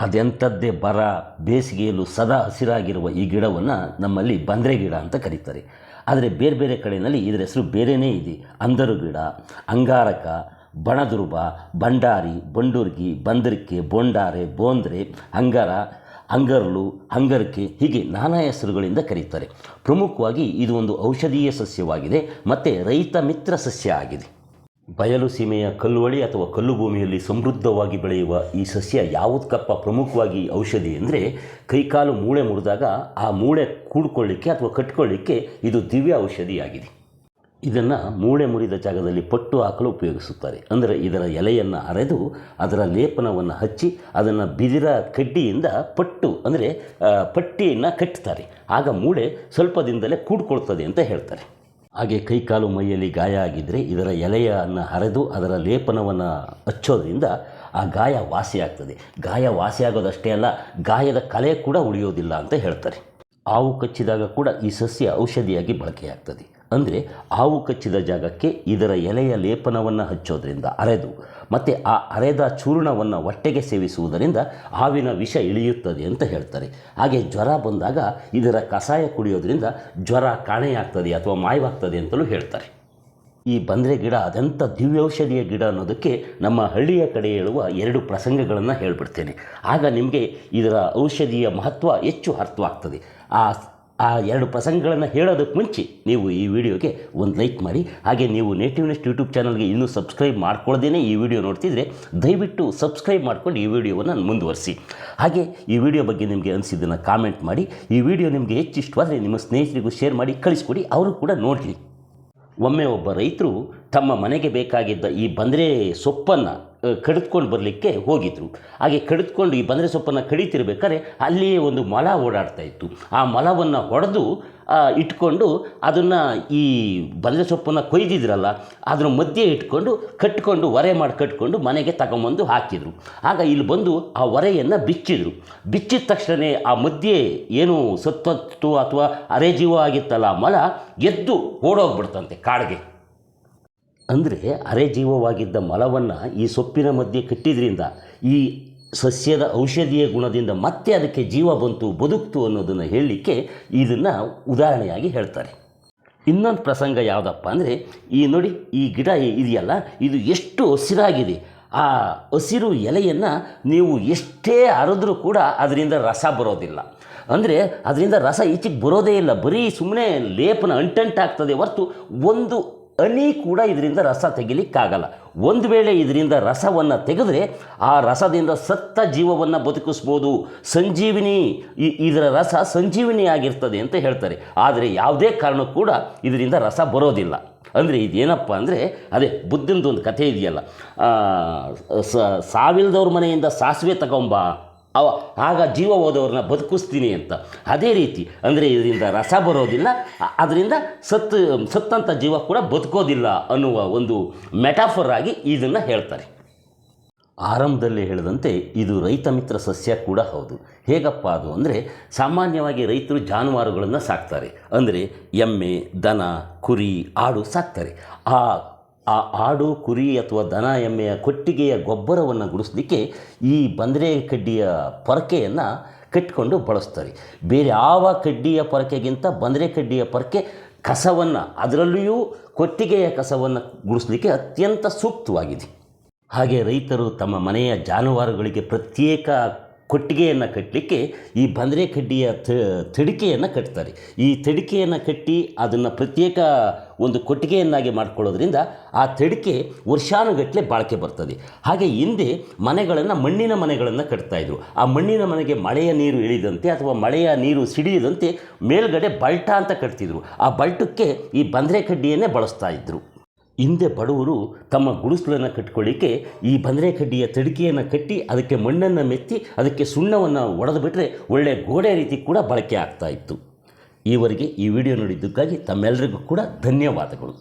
ಅದೆಂಥದ್ದೇ ಬರ ಬೇಸಿಗೆಯಲ್ಲೂ ಸದಾ ಹಸಿರಾಗಿರುವ ಈ ಗಿಡವನ್ನು ನಮ್ಮಲ್ಲಿ ಬಂದ್ರೆ ಗಿಡ ಅಂತ ಕರೀತಾರೆ. ಆದರೆ ಬೇರೆ ಬೇರೆ ಕಡೆಯಲ್ಲಿ ಇದರ ಹೆಸರು ಬೇರೆಯೇ ಇದೆ. ಅಂದರು ಗಿಡ, ಅಂಗಾರಕ, ಬಣದುರ್ಬ ಬಂಡಾರಿ ಬಂಡೂರ್ಗಿ, ಬಂದರಿಕೆ, ಬೊಂಡಾರೆ, ಬೋಂದ್ರೆ, ಅಂಗರ, ಅಂಗರ್ಲು, ಅಂಗರ್ಕೆ ಹೀಗೆ ನಾನಾ ಹೆಸರುಗಳಿಂದ ಕರೀತಾರೆ. ಪ್ರಮುಖವಾಗಿ ಇದು ಒಂದು ಔಷಧೀಯ ಸಸ್ಯವಾಗಿದೆ. ಮತ್ತು ರೈತ ಮಿತ್ರ ಸಸ್ಯ ಆಗಿದೆ. ಬಯಲು ಸೀಮೆಯ ಕಲ್ಲುವಳಿ ಅಥವಾ ಕಲ್ಲು ಭೂಮಿಯಲ್ಲಿ ಸಮೃದ್ಧವಾಗಿ ಬೆಳೆಯುವ ಈ ಸಸ್ಯ ಯಾವುದಕ್ಕಪ್ಪ ಪ್ರಮುಖವಾಗಿ ಔಷಧಿ ಅಂದರೆ ಕೈಕಾಲು ಮೂಳೆ ಮುರಿದಾಗ ಆ ಮೂಳೆ ಕೂಡ್ಕೊಳ್ಳಿಕ್ಕೆ ಅಥವಾ ಕಟ್ಕೊಳ್ಳಿಕ್ಕೆ ಇದು ದಿವ್ಯ ಔಷಧಿಯಾಗಿದೆ. ಇದನ್ನು ಮೂಳೆ ಮುರಿದ ಜಾಗದಲ್ಲಿ ಪಟ್ಟು ಹಾಕಲು ಉಪಯೋಗಿಸುತ್ತಾರೆ. ಅಂದರೆ ಇದರ ಎಲೆಯನ್ನು ಅರೆದು ಅದರ ಲೇಪನವನ್ನು ಹಚ್ಚಿ ಅದನ್ನು ಬಿದಿರ ಕಡ್ಡಿಯಿಂದ ಪಟ್ಟು ಅಂದರೆ ಪಟ್ಟಿಯನ್ನು ಕಟ್ತಾರೆ. ಆಗ ಮೂಳೆ ಸ್ವಲ್ಪ ದಿನದಲ್ಲೇ ಕೂಡ್ಕೊಳ್ತದೆ ಅಂತ ಹೇಳ್ತಾರೆ. ಹಾಗೆ ಕೈಕಾಲು ಮೈಯಲ್ಲಿ ಗಾಯ ಆಗಿದ್ದರೆ ಇದರ ಎಲೆಯನ್ನು ಹರಿದು ಅದರ ಲೇಪನವನ್ನು ಹಚ್ಚೋದ್ರಿಂದ ಆ ಗಾಯ ವಾಸಿಯಾಗ್ತದೆ. ಗಾಯ ವಾಸಿಯಾಗೋದಷ್ಟೇ ಅಲ್ಲ, ಗಾಯದ ಕಲೆ ಕೂಡ ಉಳಿಯೋದಿಲ್ಲ ಅಂತ ಹೇಳ್ತಾರೆ. ಹಾವು ಕಚ್ಚಿದಾಗ ಕೂಡ ಈ ಸಸ್ಯ ಔಷಧಿಯಾಗಿ ಬಳಕೆಯಾಗ್ತದೆ. ಅಂದರೆ ಹಾವು ಕಚ್ಚಿದ ಜಾಗಕ್ಕೆ ಇದರ ಎಲೆಯ ಲೇಪನವನ್ನು ಹಚ್ಚೋದ್ರಿಂದ ಅರೆದು, ಮತ್ತು ಆ ಅರೆದ ಚೂರ್ಣವನ್ನು ಹೊಟ್ಟೆಗೆ ಸೇವಿಸುವುದರಿಂದ ಹಾವಿನ ವಿಷ ಇಳಿಯುತ್ತದೆ ಅಂತ ಹೇಳ್ತಾರೆ. ಹಾಗೆ ಜ್ವರ ಬಂದಾಗ ಇದರ ಕಷಾಯ ಕುಡಿಯೋದ್ರಿಂದ ಜ್ವರ ಕಾಣೆಯಾಗ್ತದೆ ಅಥವಾ ಮಾಯವಾಗ್ತದೆ ಅಂತಲೂ ಹೇಳ್ತಾರೆ. ಈ ಬಂದರೆ ಗಿಡ ಅದೆಂಥ ದಿವ್ಯೌಷಧಿಯ ಗಿಡ ಅನ್ನೋದಕ್ಕೆ ನಮ್ಮ ಹಳ್ಳಿಯ ಕಡೆ ಹೇಳುವ ಎರಡು ಪ್ರಸಂಗಗಳನ್ನು ಹೇಳ್ಬಿಡ್ತೇನೆ. ಆಗ ನಿಮಗೆ ಇದರ ಔಷಧಿಯ ಮಹತ್ವ ಹೆಚ್ಚು ಅರ್ಥವಾಗ್ತದೆ. ಆ ಆ ಎರಡು ಪ್ರಸಂಗಗಳನ್ನು ಹೇಳೋದಕ್ಕೆ ಮುಂಚೆ ನೀವು ಈ ವಿಡಿಯೋಗೆ ಒಂದು ಲೈಕ್ ಮಾಡಿ. ಹಾಗೆ ನೀವು ನೇಟಿವ್ ನೆಸ್ಟ್ ಯೂಟ್ಯೂಬ್ ಚಾನಲ್ಗೆ ಇನ್ನೂ ಸಬ್ಸ್ಕ್ರೈಬ್ ಮಾಡ್ಕೊಳ್ಳದೇನೆ ಈ ವಿಡಿಯೋ ನೋಡ್ತಿದ್ರೆ ದಯವಿಟ್ಟು ಸಬ್ಸ್ಕ್ರೈಬ್ ಮಾಡ್ಕೊಂಡು ಈ ವಿಡಿಯೋವನ್ನು ಮುಂದುವರಿಸಿ. ಹಾಗೆ ಈ ವಿಡಿಯೋ ಬಗ್ಗೆ ನಿಮಗೆ ಅನಿಸಿದ್ದನ್ನು ಕಾಮೆಂಟ್ ಮಾಡಿ. ಈ ವಿಡಿಯೋ ನಿಮಗೆ ಹೆಚ್ಚು ಇಷ್ಟವಾದರೆ ನಿಮ್ಮ ಸ್ನೇಹಿತರಿಗೂ ಶೇರ್ ಮಾಡಿ, ಕಳಿಸ್ಕೊಡಿ, ಅವರು ಕೂಡ ನೋಡಲಿ. ಒಮ್ಮೆ ಒಬ್ಬ ರೈತರು ತಮ್ಮ ಮನೆಗೆ ಬೇಕಾಗಿದ್ದ ಈ ಬಂದರೆ ಸೊಪ್ಪನ್ನು ಕಡಿದ್ಕೊಂಡು ಬರಲಿಕ್ಕೆ ಹೋಗಿದ್ರು. ಹಾಗೆ ಕಡಿದುಕೊಂಡು ಈ ಬಂದರೆ ಸೊಪ್ಪನ್ನು ಕಡಿತಿರ್ಬೇಕಾದ್ರೆ ಅಲ್ಲಿಯೇ ಒಂದು ಮೊಲ ಓಡಾಡ್ತಾ ಇತ್ತು. ಆ ಮೊಲವನ್ನು ಹೊಡೆದು ಇಟ್ಕೊಂಡು ಅದನ್ನು ಈ ಬಂದರೆ ಸೊಪ್ಪನ್ನು ಕೊಯ್ದಿದ್ರಲ್ಲ, ಅದರ ಮಧ್ಯೆ ಇಟ್ಕೊಂಡು ಕಟ್ಕೊಂಡು ಒರೆ ಮಾಡಿ ಕಟ್ಕೊಂಡು ಮನೆಗೆ ತಗೊಂಬಂದು ಹಾಕಿದರು. ಆಗ ಇಲ್ಲಿ ಬಂದು ಆ ಒರೆಯನ್ನು ಬಿಚ್ಚಿದ್ರು. ಬಿಚ್ಚಿದ ತಕ್ಷಣ ಆ ಮಧ್ಯೆ ಏನು ಸತ್ತತ್ತು ಅಥವಾ ಅರೆಜೀವ ಆಗಿತ್ತಲ್ಲ ಆ ಮೊಲ ಎದ್ದು ಓಡೋಗ್ಬಿಡ್ತಂತೆ ಕಾಡಿಗೆ. ಅಂದರೆ ಜೀವವಾಗಿದ್ದ ಮಲವನ್ನು ಈ ಸೊಪ್ಪಿನ ಮಧ್ಯೆ ಕಟ್ಟಿದ್ರಿಂದ ಈ ಸಸ್ಯದ ಔಷಧೀಯ ಗುಣದಿಂದ ಮತ್ತೆ ಅದಕ್ಕೆ ಜೀವ ಬಂತು, ಬದುಕ್ತು ಅನ್ನೋದನ್ನು ಹೇಳಲಿಕ್ಕೆ ಇದನ್ನು ಉದಾಹರಣೆಯಾಗಿ ಹೇಳ್ತಾರೆ. ಇನ್ನೊಂದು ಪ್ರಸಂಗ ಯಾವುದಪ್ಪ ಅಂದರೆ, ಈ ನೋಡಿ ಈ ಗಿಡ ಇದೆಯಲ್ಲ, ಇದು ಎಷ್ಟು ಹಸಿರಾಗಿದೆ. ಆ ಹಸಿರು ಎಲೆಯನ್ನು ನೀವು ಎಷ್ಟೇ ಅರೆದ್ರೂ ಕೂಡ ಅದರಿಂದ ರಸ ಬರೋದಿಲ್ಲ. ಅಂದರೆ ಅದರಿಂದ ರಸ ಈಚೆಗೆ ಬರೋದೇ ಇಲ್ಲ, ಬರೀ ಸುಮ್ಮನೆ ಲೇಪನ ಅಂಟಂಟಾಗ್ತದೆ ಹೊರತು ಒಂದು ಹನಿ ಕೂಡ ಇದರಿಂದ ರಸ ತೆಗಿಲಿಕ್ಕಾಗಲ್ಲ. ಒಂದು ವೇಳೆ ಇದರಿಂದ ರಸವನ್ನು ತೆಗೆದರೆ ಆ ರಸದಿಂದ ಸತ್ತ ಜೀವವನ್ನು ಬದುಕಿಸ್ಬೋದು. ಸಂಜೀವಿನಿ ಇದರ ರಸ ಸಂಜೀವಿನಿ ಆಗಿರ್ತದೆ ಅಂತ ಹೇಳ್ತಾರೆ. ಆದರೆ ಯಾವುದೇ ಕಾರಣಕ್ಕೂ ಕೂಡ ಇದರಿಂದ ರಸ ಬರೋದಿಲ್ಲ. ಅಂದರೆ ಇದೇನಪ್ಪ ಅಂದರೆ, ಅದೇ ಬುದ್ಧಿಂದು ಒಂದು ಕಥೆ ಇದೆಯಲ್ಲ ಸಾವಿಲ್ದವ್ರ ಮನೆಯಿಂದ ಸಾಸಿವೆ ತಗೊಂಬ. ಅವ, ಆಗ ಜೀವ ಹೋದವ್ರನ್ನ ಬದುಕಿಸ್ತೀನಿ ಅಂತ. ಅದೇ ರೀತಿ, ಅಂದರೆ ಇದರಿಂದ ರಸ ಬರೋದಿಲ್ಲ, ಅದರಿಂದ ಸತ್ತು ಸತ್ತಂಥ ಜೀವ ಕೂಡ ಬದುಕೋದಿಲ್ಲ ಅನ್ನುವ ಒಂದು ಮೆಟಾಫರ್ ಆಗಿ ಇದನ್ನು ಹೇಳ್ತಾರೆ. ಆರಂಭದಲ್ಲಿ ಹೇಳಿದಂತೆ, ಇದು ರೈತ ಮಿತ್ರ ಸಸ್ಯ ಕೂಡ ಹೌದು. ಹೇಗಪ್ಪ ಅದು ಅಂದರೆ, ಸಾಮಾನ್ಯವಾಗಿ ರೈತರು ಜಾನುವಾರುಗಳನ್ನು ಸಾಕ್ತಾರೆ. ಅಂದರೆ ಎಮ್ಮೆ, ದನ, ಕುರಿ, ಆಡು ಸಾಕ್ತಾರೆ. ಆ ಆ ಆಡು, ಕುರಿ ಅಥವಾ ದನ ಎಮ್ಮೆಯ ಕೊಟ್ಟಿಗೆಯ ಗೊಬ್ಬರವನ್ನು ಗುಡಿಸ್ಲಿಕ್ಕೆ ಈ ಬಂದರೆ ಕಡ್ಡಿಯ ಪೊರಕೆಯನ್ನು ಕಟ್ಟಿಕೊಂಡು ಬಳಸ್ತಾರೆ. ಬೇರೆ ಯಾವ ಕಡ್ಡಿಯ ಪೊರಕೆಗಿಂತ ಬಂದರೆ ಕಡ್ಡಿಯ ಪೊರಕೆ ಕಸವನ್ನು, ಅದರಲ್ಲಿಯೂ ಕೊಟ್ಟಿಗೆಯ ಕಸವನ್ನು ಗುಡಿಸ್ಲಿಕ್ಕೆ ಅತ್ಯಂತ ಸೂಕ್ತವಾಗಿದೆ. ಹಾಗೆ ರೈತರು ತಮ್ಮ ಮನೆಯ ಜಾನುವಾರುಗಳಿಗೆ ಪ್ರತ್ಯೇಕ ಕೊಟ್ಟಿಗೆಯನ್ನು ಕಟ್ಟಲಿಕ್ಕೆ ಈ ಬಂದರೆ ಕಡ್ಡಿಯ ತಡಿಕೆಯನ್ನು ಕಟ್ತಾರೆ. ಈ ತಡಿಕೆಯನ್ನು ಕಟ್ಟಿ ಅದನ್ನು ಪ್ರತ್ಯೇಕ ಒಂದು ಕೊಟ್ಟಿಗೆಯನ್ನಾಗಿ ಮಾಡ್ಕೊಳ್ಳೋದ್ರಿಂದ ಆ ತಡಿಕೆ ವರ್ಷಾನುಗಟ್ಟಲೆ ಬಾಳಿಕೆ ಬರ್ತದೆ. ಹಾಗೆ ಹಿಂದೆ ಮನೆಗಳನ್ನು ಮಣ್ಣಿನ ಮನೆಗಳನ್ನು ಕಟ್ತಾಯಿದ್ರು ಆ ಮಣ್ಣಿನ ಮನೆಗೆ ಮಳೆಯ ನೀರು ಇಳಿದಂತೆ ಅಥವಾ ಮಳೆಯ ನೀರು ಸಿಡಿಯದಂತೆ ಮೇಲ್ಗಡೆ ಬಲ್ಟ ಅಂತ ಕಟ್ತಿದ್ರು. ಆ ಬಲ್ಟಕ್ಕೆ ಈ ಬಂದರೆ ಕಡ್ಡಿಯನ್ನೇ ಬಳಸ್ತಾ ಇದ್ದರು ಹಿಂದೆ ಬಡವರು ತಮ್ಮ ಗುಡಿಸಲನ್ನು ಕಟ್ಕೊಳ್ಳಿಕ್ಕೆ ಈ ಬಂದರೆ ಕಡ್ಡಿಯ ತಡಿಕೆಯನ್ನು ಕಟ್ಟಿ ಅದಕ್ಕೆ ಮಣ್ಣನ್ನು ಮೆತ್ತಿ ಅದಕ್ಕೆ ಸುಣ್ಣವನ್ನು ಒಡೆದು ಬಿಟ್ಟರೆ ಒಳ್ಳೆಯ ಗೋಡೆ ರೀತಿ ಕೂಡ ಬಳಕೆ ಆಗ್ತಾ ಇತ್ತು. ಈವರೆಗೆ ಈ ವಿಡಿಯೋ ನೋಡಿದ್ದಕ್ಕಾಗಿ ತಮ್ಮೆಲ್ಲರಿಗೂ ಕೂಡ ಧನ್ಯವಾದಗಳು.